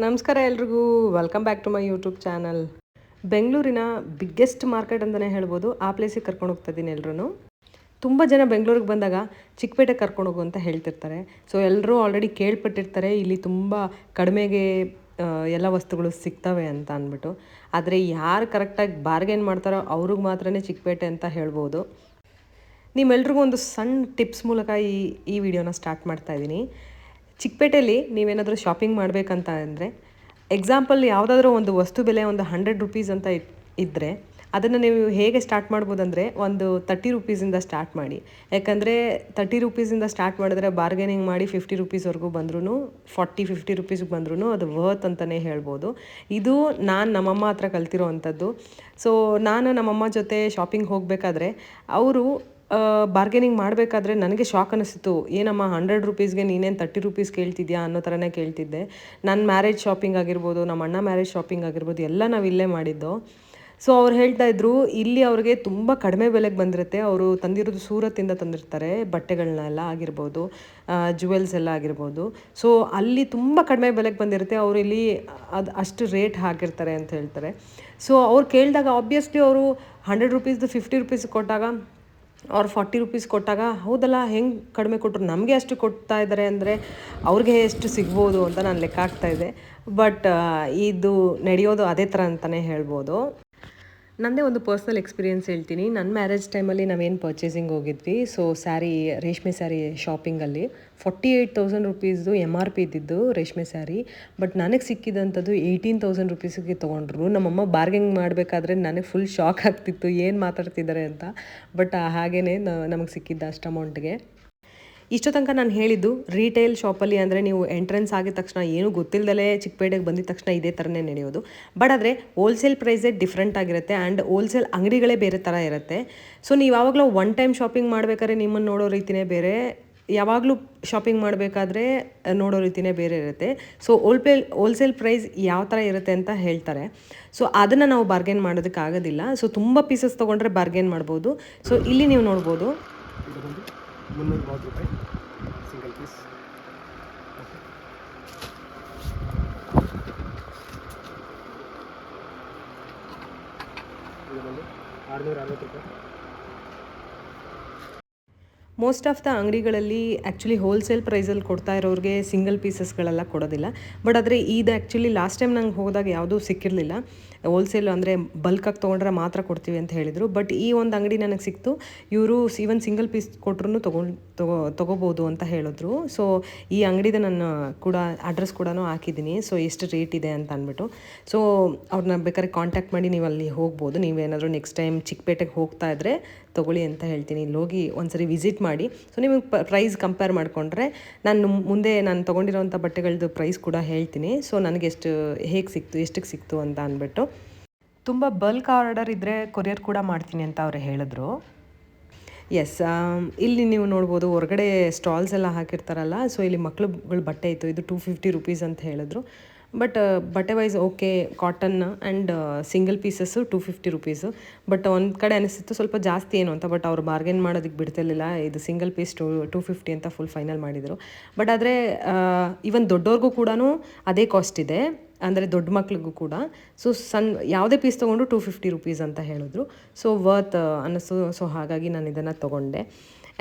ನಮಸ್ಕಾರ ಎಲ್ರಿಗೂ. Welcome back to my YouTube channel ಬೆಂಗಳೂರಿನ ಬಿಗ್ಗೆಸ್ಟ್ ಮಾರ್ಕೆಟ್ ಅಂತಲೇ ಹೇಳ್ಬೋದು. ಆ ಪ್ಲೇಸಿಗೆ ಕರ್ಕೊಂಡು ಹೋಗ್ತಾ ಇದ್ದೀನಿ ಎಲ್ರೂ ತುಂಬ ಜನ ಬೆಂಗಳೂರಿಗೆ ಬಂದಾಗ ಚಿಕ್ಕಪೇಟೆ ಕರ್ಕೊಂಡು ಹೋಗು ಅಂತ ಹೇಳ್ತಿರ್ತಾರೆ. ಸೊ ಎಲ್ಲರೂ ಆಲ್ರೆಡಿ ಕೇಳ್ಪಟ್ಟಿರ್ತಾರೆ. ಇಲ್ಲಿ ತುಂಬ ಕಡಿಮೆಗೆ ಎಲ್ಲ ವಸ್ತುಗಳು ಸಿಗ್ತವೆ ಅಂತ ಅಂದ್ಬಿಟ್ಟು. ಆದರೆ ಯಾರು ಕರೆಕ್ಟಾಗಿ ಬಾರ್ಗೇನ್ ಮಾಡ್ತಾರೋ ಅವ್ರಿಗೆ ಮಾತ್ರ ಚಿಕ್ಕಪೇಟೆ ಅಂತ ಹೇಳ್ಬೋದು. ನಿಮ್ಮೆಲ್ರಿಗೂ ಒಂದು ಸಣ್ಣ ಟಿಪ್ಸ್ ಮೂಲಕ ಈ ಈ ವಿಡಿಯೋನ ಸ್ಟಾರ್ಟ್ ಮಾಡ್ತಾ ಇದ್ದೀನಿ. ಚಿಕ್ಕಪೇಟೆಯಲ್ಲಿ ನೀವೇನಾದರೂ ಶಾಪಿಂಗ್ ಮಾಡಬೇಕಂತ ಅಂದರೆ ಎಕ್ಸಾಂಪಲ್ ಯಾವುದಾದ್ರೂ ಒಂದು ವಸ್ತು ಬೆಲೆ ಒಂದು ಹಂಡ್ರೆಡ್ ರುಪೀಸ್ ಅಂತ ಇದ್ದರೆ ಅದನ್ನು ನೀವು ಹೇಗೆ ಸ್ಟಾರ್ಟ್ ಮಾಡ್ಬೋದಂದರೆ ಒಂದು ತರ್ಟಿ ರುಪೀಸಿಂದ ಸ್ಟಾರ್ಟ್ ಮಾಡಿ. ಯಾಕಂದರೆ ತರ್ಟಿ ರುಪೀಸಿಂದ ಸ್ಟಾರ್ಟ್ ಮಾಡಿದ್ರೆ ಬಾರ್ಗೇನಿಂಗ್ ಮಾಡಿ ಫಿಫ್ಟಿ ರುಪೀಸ್ವರೆಗೂ ಬಂದ್ರೂ ಫಾರ್ಟಿ ಫಿಫ್ಟಿ ರುಪೀಸ್ಗೆ ಬಂದ್ರೂ ಅದು ವರ್ತ್ ಅಂತಲೇ ಹೇಳ್ಬೋದು. ಇದು ನಾನು ನಮ್ಮಮ್ಮ ಹತ್ರ ಕಲ್ತಿರೋ ಅಂಥದ್ದು ಸೊ ನಾನು ನಮ್ಮಮ್ಮ ಜೊತೆ ಶಾಪಿಂಗ್ ಹೋಗಬೇಕಾದ್ರೆ, ಅವರು ಬಾರ್ಗೇನಿಂಗ್ ಮಾಡಬೇಕಾದ್ರೆ ನನಗೆ ಶಾಕ್ ಅನಿಸ್ತು. ಏನಮ್ಮ ಹಂಡ್ರೆಡ್ ರುಪೀಸ್ಗೆ ನೀನೇನು ತರ್ಟಿ ರುಪೀಸ್ ಕೇಳ್ತಿದ್ಯಾ ಅನ್ನೋ ಥರನೇ ಕೇಳ್ತಿದ್ದೆ. ನನ್ನ ಮ್ಯಾರೇಜ್ ಶಾಪಿಂಗ್ ಆಗಿರ್ಬೋದು ನಮ್ಮ ಅಣ್ಣ ಮ್ಯಾರೇಜ್ ಶಾಪಿಂಗ್ ಆಗಿರ್ಬೋದು, ಎಲ್ಲ ನಾವು ಇಲ್ಲೇ ಮಾಡಿದ್ದು. ಸೊ ಅವ್ರು ಹೇಳ್ತಾ ಇದ್ರು, ಇಲ್ಲಿ ಅವ್ರಿಗೆ ತುಂಬ ಕಡಿಮೆ ಬೆಲೆಗೆ ಬಂದಿರುತ್ತೆ. ಅವರು ತಂದಿರೋದು ಸೂರತ್ತಿಂದ ತಂದಿರ್ತಾರೆ ಬಟ್ಟೆಗಳನ್ನೆಲ್ಲ ಆಗಿರ್ಬೋದು ಜುವೆಲ್ಸ್ ಎಲ್ಲ ಆಗಿರ್ಬೋದು. ಸೊ ಅಲ್ಲಿ ತುಂಬ ಕಡಿಮೆ ಬೆಲೆಗೆ ಬಂದಿರುತ್ತೆ. ಅವರು ಇಲ್ಲಿ ಅದು ಅಷ್ಟು ರೇಟ್ ಹಾಕಿರ್ತಾರೆ ಅಂತ ಹೇಳ್ತಾರೆ. ಸೊ ಅವ್ರು ಕೇಳಿದಾಗ ಆಬ್ವಿಯಸ್ಲಿ ಅವರು ಹಂಡ್ರೆಡ್ ರುಪೀಸ್ದು ಫಿಫ್ಟಿ ರುಪೀಸ್ ಕೊಟ್ಟಾಗ ಅವ್ರು ಫಾರ್ಟಿ ರುಪೀಸ್ ಕೊಟ್ಟಾಗ, ಹೌದಲ್ಲ, ಹೆಂಗೆ ಕಡಿಮೆ ಕೊಟ್ಟರು ನಮಗೆ ಅಷ್ಟು ಕೊಡ್ತಾ ಇದ್ದಾರೆ ಅಂದರೆ ಅವ್ರಿಗೆ ಎಷ್ಟು ಸಿಗ್ಬೋದು ಅಂತ ನಾನು ಲೆಕ್ಕ ಹಾಕ್ತಾ ಇದ್ದೆ. ಬಟ್ ಇದು ನಡೆಯೋದು ಅದೇ ಥರ ಅಂತಲೇ ಹೇಳ್ಬೋದು. ನನ್ನದೇ ಒಂದು ಪರ್ಸ್ನಲ್ ಎಕ್ಸ್ಪೀರಿಯೆನ್ಸ್ ಹೇಳ್ತೀನಿ. ನನ್ನ ಮ್ಯಾರೇಜ್ ಟೈಮಲ್ಲಿ ನಾವೇನು ಪರ್ಚೇಸಿಂಗ್ ಹೋಗಿದ್ವಿ ಸೊ ಸ್ಯಾರಿ ರೇಷ್ಮೆ ಸ್ಯಾರಿ ಶಾಪಿಂಗಲ್ಲಿ ಫಾರ್ಟಿ ಏಯ್ಟ್ ತೌಸಂಡ್ ರುಪೀಸ್ದು ಎಂ ಆರ್ ಪಿ ಇದ್ದಿದ್ದು ರೇಷ್ಮೆ ಸ್ಯಾರಿ ಬಟ್ ನನಗೆ ಸಿಕ್ಕಿದಂಥದ್ದು ಏಯ್ಟೀನ್ ತೌಸಂಡ್ ರುಪೀಸಿಗೆ ತೊಗೊಂಡ್ರು. ನಮ್ಮಮ್ಮ ಬಾರ್ಗಿಂಗ್ ಮಾಡಬೇಕಾದ್ರೆ ನನಗೆ ಫುಲ್ ಶಾಕ್ ಆಗ್ತಿತ್ತು, ಏನು ಮಾತಾಡ್ತಿದ್ದಾರೆ ಅಂತ. ಬಟ್ ಹಾಗೇ ನಮಗೆ ಸಿಕ್ಕಿದ್ದ ಅಷ್ಟು ಅಮೌಂಟ್ಗೆ ಇಷ್ಟು ತನಕ ನಾನು ಹೇಳಿದ್ದು ರೀಟೇಲ್ ಶಾಪಲ್ಲಿ ಅಂದರೆ ನೀವು ಎಂಟ್ರೆನ್ಸ್ ಆಗಿದ ತಕ್ಷಣ ಏನೂ ಗೊತ್ತಿಲ್ಲದಲೇ ಚಿಕ್ಕಪೇಟೆಗೆ ಬಂದಿದ ತಕ್ಷಣ ಇದೇ ಥರನೇ ನಡೆಯೋದು. ಬಟ್ ಆದರೆ ಹೋಲ್ಸೇಲ್ ಪ್ರೈಸೇ ಡಿಫ್ರೆಂಟ್ ಆಗಿರುತ್ತೆ ಆ್ಯಂಡ್ ಹೋಲ್ಸೇಲ್ ಅಂಗಡಿಗಳೇ ಬೇರೆ ಥರ ಇರುತ್ತೆ. ಸೊ ನೀವು ಯಾವಾಗಲೂ ಒನ್ ಟೈಮ್ ಶಾಪಿಂಗ್ ಮಾಡಬೇಕಾದ್ರೆ ನಿಮ್ಮನ್ನು ನೋಡೋ ರೀತಿನೇ ಬೇರೆ, ಯಾವಾಗಲೂ ಶಾಪಿಂಗ್ ಮಾಡಬೇಕಾದ್ರೆ ನೋಡೋ ರೀತಿನೇ ಬೇರೆ ಇರುತ್ತೆ. ಸೊ ಹೋಲ್ಪೇಲ್ ಹೋಲ್ಸೇಲ್ ಪ್ರೈಸ್ ಯಾವ ಥರ ಇರುತ್ತೆ ಅಂತ ಹೇಳ್ತಾರೆ. ಸೊ ಅದನ್ನು ನಾವು ಬಾರ್ಗೇನ್ ಮಾಡೋದಕ್ಕೆ ಆಗೋದಿಲ್ಲ. ಸೊ ತುಂಬ ಪೀಸಸ್ ತೊಗೊಂಡ್ರೆ ಬಾರ್ಗೇನ್ ಮಾಡ್ಬೋದು. ಸೊ ಇಲ್ಲಿ ನೀವು ನೋಡ್ಬೋದು. ಇದು ಬಂದು ಮುನ್ನೂರ ಮೂವತ್ತು ರೂಪಾಯಿ ಸಿಂಗಲ್ ಪೀಸ್ ಇದು ಬಂದು ಆರುನೂರ ಅರವತ್ತು ರೂಪಾಯಿ ಮೋಸ್ಟ್ ಆಫ್ ದ ಅಂಗಡಿಗಳಲ್ಲಿ ಆ್ಯಕ್ಚುಲಿ ಹೋಲ್ಸೇಲ್ ಪ್ರೈಸಲ್ಲಿ ಕೊಡ್ತಾ ಇರೋರಿಗೆ ಸಿಂಗಲ್ ಪೀಸಸ್ಗಳೆಲ್ಲ ಕೊಡೋದಿಲ್ಲ. ಬಟ್ ಆದರೆ ಇದು ಆ್ಯಕ್ಚುಲಿ ಲಾಸ್ಟ್ ಟೈಮ್ ನಂಗೆ ಹೋದಾಗ ಯಾವುದೂ ಸಿಕ್ಕಿರಲಿಲ್ಲ. ಹೋಲ್ಸೇಲ್ ಅಂದರೆ ಬಲ್ಕಾಗಿ ತೊಗೊಂಡ್ರೆ ಮಾತ್ರ ಕೊಡ್ತೀವಿ ಅಂತ ಹೇಳಿದರು. ಬಟ್ ಈ ಒಂದು ಅಂಗಡಿ ನನಗೆ ಸಿಕ್ತು. ಇವರು ಈವನ್ ಸಿಂಗಲ್ ಪೀಸ್ ಕೊಟ್ರೂ ತೊಗೊಂಡು ತಗೋ, ತೊಗೋಬೋದು ಅಂತ ಹೇಳಿದ್ರು. ಸೊ ಈ ಅಂಗಡಿದ ನಾನು ಕೂಡ ಅಡ್ರೆಸ್ ಕೂಡ ಹಾಕಿದ್ದೀನಿ. ಸೊ ಎಷ್ಟು ರೇಟ್ ಇದೆ ಅಂತ ಅಂದ್ಬಿಟ್ಟು. ಸೊ ಅವ್ರನ್ನ ಬೇಕಾದ್ರೆ ಕಾಂಟ್ಯಾಕ್ಟ್ ಮಾಡಿ ನೀವು ಅಲ್ಲಿ ಹೋಗ್ಬೋದು. ನೀವೇನಾದರೂ ನೆಕ್ಸ್ಟ್ ಟೈಮ್ ಚಿಕ್ಕಪೇಟೆಗೆ ಹೋಗ್ತಾ ಇದ್ದರೆ ತೊಗೊಳ್ಳಿ ಅಂತ ಹೇಳ್ತೀನಿ. ಇಲ್ಲಿ ಹೋಗಿ ಒಂದ್ಸರಿ ವಿಸಿಟ್ ಮಾಡಿ. ಸೊ ನಿಮಗೆ ಪ್ರೈಸ್ ಕಂಪೇರ್ ಮಾಡಿಕೊಂಡ್ರೆ ನಾನು ಮುಂದೆ ನಾನು ತೊಗೊಂಡಿರೋಂಥ ಬಟ್ಟೆಗಳದ್ದು ಪ್ರೈಸ್ ಕೂಡ ಹೇಳ್ತೀನಿ. ಸೊ ನನಗೆ ಎಷ್ಟು ಹೇಗೆ ಸಿಕ್ತು ಎಷ್ಟಕ್ಕೆ ಸಿಕ್ತು ಅಂತ ಅಂದ್ಬಿಟ್ಟು ತುಂಬ ಬಲ್ಕ್ ಆರ್ಡರ್ ಇದ್ದರೆ ಕೊರಿಯರ್ ಕೂಡ ಮಾಡ್ತೀನಿ ಅಂತ ಅವ್ರು ಹೇಳಿದ್ರು. ಎಸ್ ಇಲ್ಲಿ ನೀವು ನೋಡ್ಬೋದು ಹೊರಗಡೆ ಸ್ಟಾಲ್ಸ್ ಎಲ್ಲ ಹಾಕಿರ್ತಾರಲ್ಲ ಸೊ ಇಲ್ಲಿ ಮಕ್ಳುಗಳ ಬಟ್ಟೆ ಇತ್ತು. ಇದು ಟೂ ಫಿಫ್ಟಿ ರುಪೀಸ್ ಅಂತ ಹೇಳಿದ್ರು. ಬಟ್ ಬಟ್ಟೆ wise okay cotton and single pieces two fifty rupees but ಒಂದು ಕಡೆ ಅನಿಸ್ತಿತ್ತು ಸ್ವಲ್ಪ ಜಾಸ್ತಿ ಏನು ಅಂತ ಬಟ್ ಅವ್ರು ಬಾರ್ಗೇನ್ ಮಾಡೋದಕ್ಕೆ ಬಿಡ್ತಿರ್ಲಿಲ್ಲ. ಇದು single piece to two fifty ಅಂತ ಫುಲ್ ಫೈನಲ್ ಮಾಡಿದರು. ಬಟ್ ಆದರೆ ಈವನ್ ದೊಡ್ಡವ್ರಿಗೂ ಕೂಡ ಅದೇ ಕಾಸ್ಟ್ ಇದೆ. ಅಂದರೆ ದೊಡ್ಡ ಮಕ್ಳಿಗೂ ಕೂಡ. ಸೊ ಸಣ್ಣ ಯಾವುದೇ ಪೀಸ್ ತೊಗೊಂಡು ಟೂ ಫಿಫ್ಟಿ ರುಪೀಸ್ ಅಂತ ಹೇಳಿದ್ರು. ಸೊ ವರ್ತ್ ಅನ್ನಿಸ್ತು. ಸೊ ಹಾಗಾಗಿ ನಾನು ಇದನ್ನು ತೊಗೊಂಡೆ.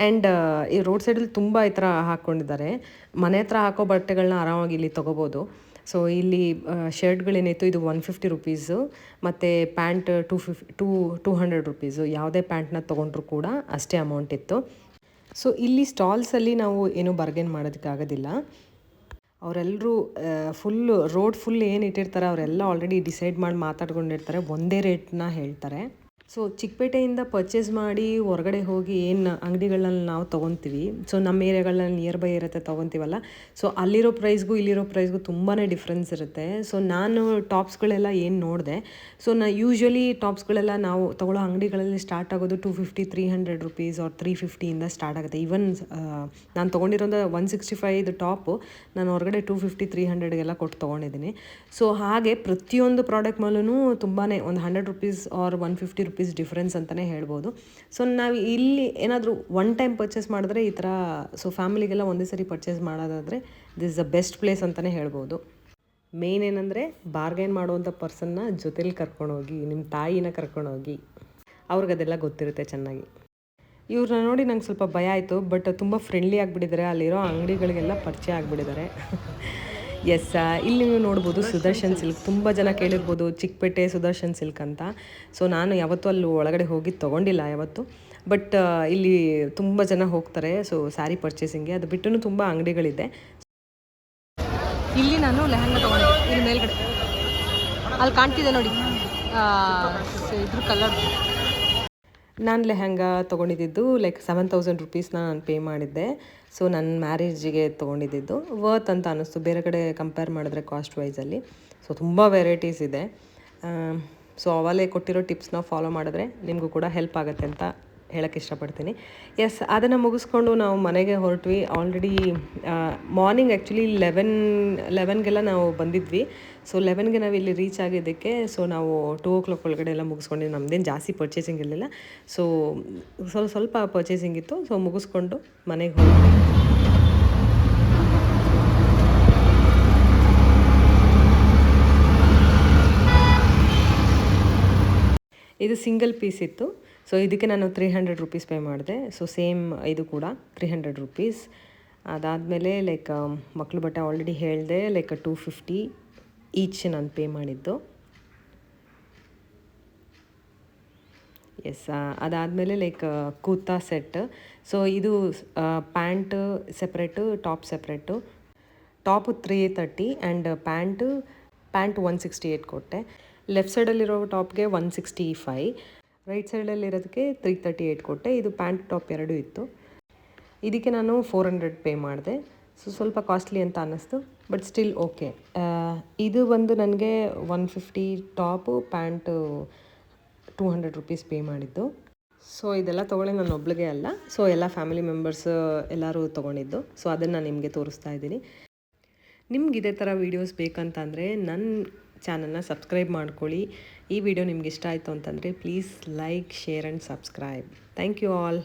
ಆ್ಯಂಡ್ ಈ ರೋಡ್ ಸೈಡಲ್ಲಿ ತುಂಬ ಈ ಥರ ಹಾಕ್ಕೊಂಡಿದ್ದಾರೆ ಮನೆ ಹತ್ರ ಹಾಕೋ ಬಟ್ಟೆಗಳನ್ನ ಆರಾಮಾಗಿ ಇಲ್ಲಿ ತೊಗೋಬೋದು. ಸೊ ಇಲ್ಲಿ ಶರ್ಟ್ಗಳೇನಿತ್ತು, ಇದು ಒನ್ ಫಿಫ್ಟಿ ರುಪೀಸು ಮತ್ತು pant two fif two two hundred rupees ಯಾವುದೇ ಪ್ಯಾಂಟ್ನ ತೊಗೊಂಡ್ರು ಕೂಡ ಅಷ್ಟೇ ಅಮೌಂಟ್ ಇತ್ತು. ಸೊ ಇಲ್ಲಿ ಸ್ಟಾಲ್ಸಲ್ಲಿ ನಾವು ಏನೂ ಬಾರ್ಗೇನ್ ಮಾಡೋದಕ್ಕಾಗೋದಿಲ್ಲ. ಅವರೆಲ್ಲರೂ ಫುಲ್ ರೋಡ್ ಫುಲ್ ಏನು ಇಟ್ಟಿರ್ತಾರೆ, ಅವರೆಲ್ಲ ಆಲ್ರೆಡಿ ಡಿಸೈಡ್ ಮಾಡಿ ಮಾತಾಡ್ಕೊಂಡಿರ್ತಾರೆ, ಒಂದೇ ರೇಟ್ನ ಹೇಳ್ತಾರೆ. ಸೊ ಚಿಕ್ಕಪೇಟೆಯಿಂದ ಪರ್ಚೇಸ್ ಮಾಡಿ ಹೊರಗಡೆ ಹೋಗಿ ಏನು ಅಂಗಡಿಗಳಲ್ಲಿ ನಾವು ತೊಗೊತೀವಿ. ಸೊ ನಮ್ಮ ಏರಿಯಾಗಳಲ್ಲಿ ನಿಯರ್ ಬೈ ಇರುತ್ತೆ ತೊಗೊತೀವಲ್ಲ. ಸೊ ಅಲ್ಲಿರೋ ಪ್ರೈಸ್ಗೂ ಇಲ್ಲಿರೋ ಪ್ರೈಸ್ಗೂ ತುಂಬಾ ಡಿಫ್ರೆನ್ಸ್ ಇರುತ್ತೆ. ಸೊ ನಾನು ಟಾಪ್ಸ್ಗಳೆಲ್ಲ ಏನು ನೋಡಿದೆ. ಸೊ ನಾ ಯೂಶ್ವಲಿ ಟಾಪ್ಸ್ಗಳೆಲ್ಲ ನಾವು ತೊಗೊಳ್ಳೋ ಅಂಗಡಿಗಳಲ್ಲಿ ಸ್ಟಾರ್ಟ್ ಆಗೋದು two fifty three hundred rupees or three ಫಿಫ್ಟಿಯಿಂದ start ಆಗುತ್ತೆ. ಈವನ್ ನಾನು ತೊಗೊಂಡಿರೋದು ಒನ್ ಸಿಕ್ಸ್ಟಿ ಫೈವ್ ಟಾಪು ನಾನು ಹೊರಗಡೆ ಟು ಫಿಫ್ಟಿ ತ್ರೀ ಹಂಡ್ರೆಡ್ಗೆಲ್ಲ ಕೊಟ್ಟು ತೊಗೊಂಡಿದ್ದೀನಿ. ಸೊ ಹಾಗೆ ಪ್ರತಿಯೊಂದು ಪ್ರಾಡಕ್ಟ್ ಮೇಲೂ ತುಂಬಾ ಒಂದು hundred rupees or one fifty rupees difference ಅಂತಲೇ ಹೇಳ್ಬೋದು. ಸೊ ನಾವು ಇಲ್ಲಿ ಏನಾದರೂ ಒನ್ ಟೈಮ್ ಪರ್ಚೇಸ್ ಮಾಡಿದ್ರೆ ಈ ಥರ ಸೊ ಫ್ಯಾಮಿಲಿಗೆಲ್ಲ ಒಂದೇ ಸರಿ ಪರ್ಚೇಸ್ ಮಾಡೋದಾದರೆ ದಿಸ್ ದ ಬೆಸ್ಟ್ ಪ್ಲೇಸ್ ಅಂತಲೇ ಹೇಳ್ಬೋದು. ಮೇನ್ ಏನಂದರೆ ಬಾರ್ಗೈನ್ ಮಾಡುವಂಥ ಪರ್ಸನ್ನ ಜೊತೇಲಿ ಕರ್ಕೊಂಡೋಗಿ ನಿಮ್ಮ ತಾಯಿನ ಕರ್ಕೊಂಡೋಗಿ ಅವ್ರಿಗೆ ಅದೆಲ್ಲ ಗೊತ್ತಿರುತ್ತೆ ಚೆನ್ನಾಗಿ. ಇವ್ರನ್ನ ನೋಡಿ ನಂಗೆ ಸ್ವಲ್ಪ ಭಯ ಆಯಿತು ಬಟ್ ತುಂಬ ಫ್ರೆಂಡ್ಲಿ ಆಗಿಬಿಟ್ಟಿದ್ದಾರೆ. ಅಲ್ಲಿರೋ ಅಂಗಡಿಗಳಿಗೆಲ್ಲ ಪರಿಚಯ ಆಗಿಬಿಟ್ಟಿದ್ದಾರೆ. ಎಸ್ ಇಲ್ಲಿ ನೀವು ನೋಡ್ಬೋದು ಸುದರ್ಶನ್ ಸಿಲ್ಕ್ ತುಂಬ ಜನ ಕೇಳಿರ್ಬೋದು ಚಿಕ್ಕಪೇಟೆ ಸುದರ್ಶನ್ ಸಿಲ್ಕ್ ಅಂತ. ಸೊ ನಾನು ಯಾವತ್ತೂ ಅಲ್ಲಿ ಒಳಗಡೆ ಹೋಗಿ ತೊಗೊಂಡಿಲ್ಲ ಯಾವತ್ತು. ಬಟ್ ಇಲ್ಲಿ ತುಂಬ ಜನ ಹೋಗ್ತಾರೆ. ಸೊ ಸ್ಯಾರಿ ಪರ್ಚೇಸಿಂಗ್ಗೆ ಅದು ಬಿಟ್ಟು ತುಂಬ ಅಂಗಡಿಗಳಿದೆ. ಇಲ್ಲಿ ನಾನು ಲೆಹಂಗಾ ತೊಗೊಂಡಿದ್ದೆ. ಇಲ್ಲಿ ಮೇಲ್ಗಡೆ. ಅಲ್ಲಿ ಕಾಣ್ತಿದೆ ನೋಡಿ. ಇದ್ರ ಕಲರ್ ನಾನು ಲೆಹಂಗಾ ತೊಗೊಂಡಿದ್ದು ಲೈಕ್ ಸೆವೆನ್ ತೌಸಂಡ್ ರುಪೀಸ್ನ ನಾನು ಪೇ ಮಾಡಿದ್ದೆ. ಸೊ ನನ್ನ ಮ್ಯಾರೇಜಿಗೆ ತೊಗೊಂಡಿದ್ದು. ವರ್ತ್ ಅಂತ ಅನ್ನಿಸ್ತು. ಬೇರೆ ಕಡೆ ಕಂಪೇರ್ ಮಾಡಿದ್ರೆ ಕಾಸ್ಟ್ ವೈಸಲ್ಲಿ ಸೊ ತುಂಬ ವೆರೈಟೀಸ್ ಇದೆ. ಸೊ ಅವಲೇ ಕೊಟ್ಟಿರೋ ಟಿಪ್ಸ್ನ ಫಾಲೋ ಮಾಡಿದ್ರೆ ನಿಮಗೂ ಕೂಡ ಹೆಲ್ಪ್ ಆಗುತ್ತೆ ಅಂತ ಹೇಳೋಕ್ಕೆ ಇಷ್ಟಪಡ್ತೀನಿ. ಎಸ್ ಅದನ್ನು ಮುಗಿಸ್ಕೊಂಡು ನಾವು ಮನೆಗೆ ಹೊರಟ್ವಿ. ಆಲ್ರೆಡಿ ಮಾರ್ನಿಂಗ್ ಆ್ಯಕ್ಚುಲಿ ಲೆವೆನ್ ಲೆವೆನ್ಗೆಲ್ಲ ನಾವು ಬಂದಿದ್ವಿ. ಸೊ ಲೆವೆನ್ಗೆ ನಾವು ಇಲ್ಲಿ ರೀಚ್ ಆಗಿದ್ದಕ್ಕೆ ಸೊ ನಾವು ಟೂ ಓ ಕ್ಲಾಕ್ ಒಳಗಡೆ ಎಲ್ಲ ಮುಗಿಸ್ಕೊಂಡು ನಮ್ಮದೇನು ಜಾಸ್ತಿ ಪರ್ಚೇಸಿಂಗ್ ಇರಲಿಲ್ಲ. ಸೊ ಸ್ವಲ್ಪ ಸ್ವಲ್ಪ ಪರ್ಚೇಸಿಂಗ್ ಇತ್ತು. ಸೊ ಮುಗಿಸ್ಕೊಂಡು ಮನೆಗೆ ಹೊರಟ್ವಿ. ಇದು ಸಿಂಗಲ್ ಪೀಸ್ ಇತ್ತು. ಸೊ ಇದಕ್ಕೆ ನಾನು ತ್ರೀ ಹಂಡ್ರೆಡ್ ರುಪೀಸ್ ಪೇ ಮಾಡಿದೆ. ಸೊ ಸೇಮ್ ಇದು ಕೂಡ ತ್ರೀ ಹಂಡ್ರೆಡ್ ರುಪೀಸ್ ಅದಾದಮೇಲೆ ಲೈಕ್ ಮಕ್ಕಳು ಬಟ್ಟೆ ಆಲ್ರೆಡಿ ಹೇಳಿದೆ ಲೈಕ್ ಟೂ ಫಿಫ್ಟಿ ಈಚ್ ನಾನು ಪೇ ಮಾಡಿದ್ದು. ಎಸ್ ಅದಾದಮೇಲೆ ಲೈಕ್ ಕೂತಾ ಸೆಟ್ ಸೊ ಇದು pant separate top separate top three thirty and pant pant one sixty eight ಕೊಟ್ಟೆ. ಲೆಫ್ಟ್ ಸೈಡಲ್ಲಿರೋ ಟಾಪ್ಗೆ ಒನ್ ಸಿಕ್ಸ್ಟಿ ಫೈ ರೈಟ್ ಸೈಡಲ್ಲಿರೋದಕ್ಕೆ ತ್ರೀ ತರ್ಟಿ ಏಯ್ಟ್ ಕೊಟ್ಟೆ. ಇದು ಪ್ಯಾಂಟ್ ಟಾಪ್ ಎರಡೂ ಇತ್ತು. ಇದಕ್ಕೆ ನಾನು ಫೋರ್ ಹಂಡ್ರೆಡ್ ಪೇ ಮಾಡಿದೆ. ಸೊ ಸ್ವಲ್ಪ ಕಾಸ್ಟ್ಲಿ ಅಂತ ಅನ್ನಿಸ್ತು ಬಟ್ ಸ್ಟಿಲ್ ಓಕೆ ಇದು ಬಂದು ನನಗೆ one fifty top pant two hundred rupees pay ಮಾಡಿದ್ದು. ಸೊ ಇದೆಲ್ಲ ತೊಗೊಳ್ಳಿ, ನಾನು ಒಬ್ಳಿಗೆ ಅಲ್ಲ. ಸೊ ಎಲ್ಲ ಫ್ಯಾಮಿಲಿ ಮೆಂಬರ್ಸ್ ಎಲ್ಲರೂ ತೊಗೊಂಡಿದ್ದು. ಸೊ ಅದನ್ನು ನಿಮಗೆ ತೋರಿಸ್ತಾ ಇದ್ದೀನಿ. ನಿಮ್ಗೆ ಇದೇ ಥರ ವೀಡಿಯೋಸ್ ಬೇಕಂತಂದರೆ ನನ್ನ ಚಾನಲ್ನ ಸಬ್ಸ್ಕ್ರೈಬ್ ಮಾಡ್ಕೊಳ್ಳಿ. ಈ ವಿಡಿಯೋ ನಿಮ್ಗೆ ಇಷ್ಟ ಆಯಿತು ಅಂತಂದರೆ please like, share and subscribe. Thank you all.